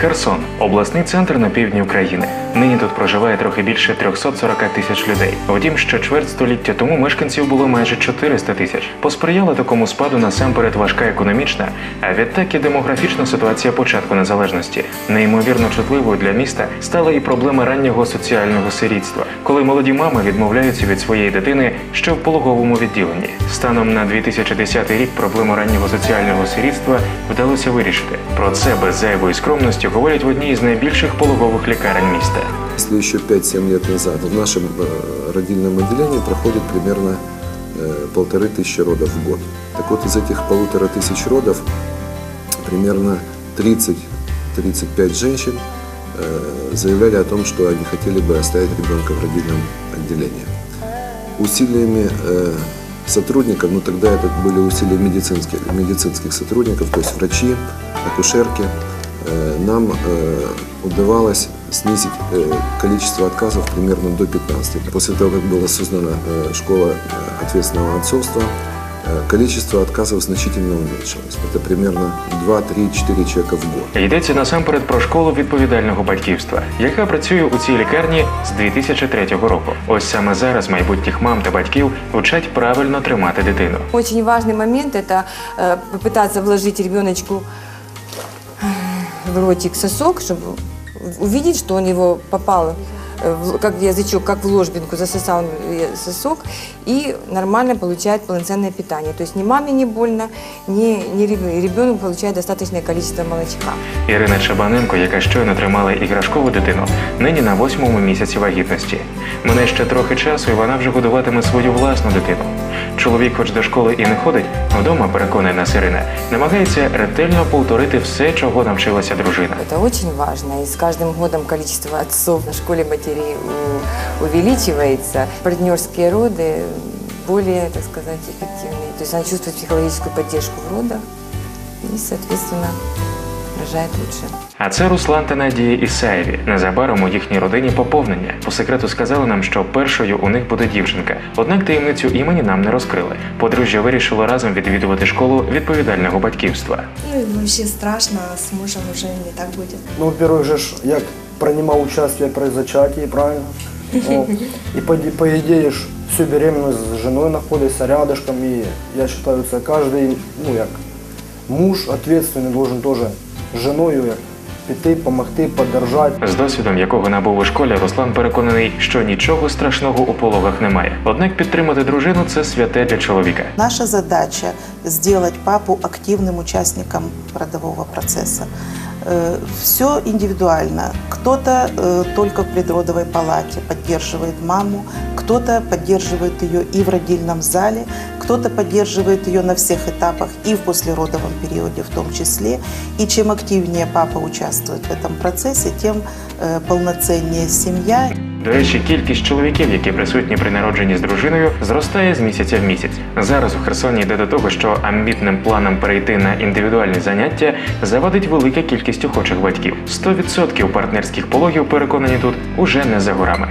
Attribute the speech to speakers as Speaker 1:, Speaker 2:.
Speaker 1: Херсон обласний центр на півдні України. Нині тут проживає трохи більше 340 тисяч людей. Втім, ще чверть століття тому мешканців було майже 400 тисяч. Посприяла такому спаду насамперед важка економічна, а відтак і демографічна ситуація початку незалежності. Неймовірно чутливою для міста стала і проблема раннього соціального сирітства, коли молоді мами відмовляються від своєї дитини ще в пологовому відділенні. Станом на 2010 рік проблему раннього соціального сирітства вдалося вирішити. Про це без зайвої скромності говорять в одній із найбільших пологових лікарень міста.
Speaker 2: Если еще 5-7 лет назад в нашем э, родильном отделении проходит примерно э, полторы тысячи родов в год. Так вот, из этих полутора тысяч родов примерно 30-35 женщин э, заявляли о том, что они хотели бы оставить ребенка в родильном отделении. Усилиями э, сотрудников, ну тогда это были усилия медицинских, медицинских сотрудников, то есть врачи, акушерки, э, нам э, удавалось снизить э, количество отказов примерно до 15. После того, как была создана э, школа э, ответственного отцовства, э, количество отказов значительно уменьшилось. Это примерно 2, 3, 4 человека в год.
Speaker 1: Йдеться насамперед про школу відповідального батьківства, яка працює у цій лікарні з 2003 року. Ось саме зараз майбутніх мам та батьків вчать правильно тримати дитину.
Speaker 3: Очень важный момент – это э, попытаться вложить ребеночку э, в ротик сосок, чтобы увидеть, что он его попал как в язычок, как в ложбинку, засосал э, сосок и нормально получает полноценное питание. То есть ни маме не больно, ни, ни ребенку. ребенок получает достаточное количество молочка.
Speaker 1: Ірина Чабаненко, яка щойно тримала іграшкову дитину, нині на восьмому місяці вагітності. Мене ще трохи часу, і вона вже годуватиме свою власну дитину. Чоловік, хоч до школи і не ходить, вдома переконує нас Ірина, намагається ретельно повторити все, чого навчилася дружина.
Speaker 3: Это очень важно. И с каждым годом количество отцов на школе матерей у- увеличивается. Партнерские роды более, так сказать, эффективные. То есть она чувствует психологическую поддержку в родах и, соответственно, рожает лучше.
Speaker 1: А це Руслан та Надія Ісаєві. Незабаром у їхній родині поповнення. По секрету сказали нам, що першою у них буде дівчинка. Однак таємницю імені нам не розкрили. Подружжя вирішило разом відвідувати школу відповідального батьківства.
Speaker 4: Ну и вообще страшно, а с мужем уже не так будет.
Speaker 5: Ну, во-первых, же ж, як приймав участие при зачатии, правильно? О, і по, всю беременность з жіною знаходишся рядышком, і я вважаю, це кожен, ну як муж ответственний должен теж з жіною як піти, допомогти, поддержати.
Speaker 1: З досвідом, якого набув у школі, Руслан переконаний, що нічого страшного у пологах немає. Однак підтримати дружину це святе для чоловіка.
Speaker 6: Наша задача сделать папу активным участником родового процесса. Все индивидуально. Кто-то э, только в предродовой палате поддерживает маму, кто-то поддерживает ее и в родильном зале, кто-то поддерживает ее на всех этапах и в послеродовом периоде в том числе. И чем активнее папа участвует в этом процессе, тем э, полноценнее семья
Speaker 1: До речі, кількість чоловіків, які присутні при народженні з дружиною, зростає з місяця в місяць. Зараз у Херсоні йде до того, що амбітним планом перейти на індивідуальні заняття завадить велика кількість охочих батьків. 100% партнерських пологів, переконані тут, уже не за горами.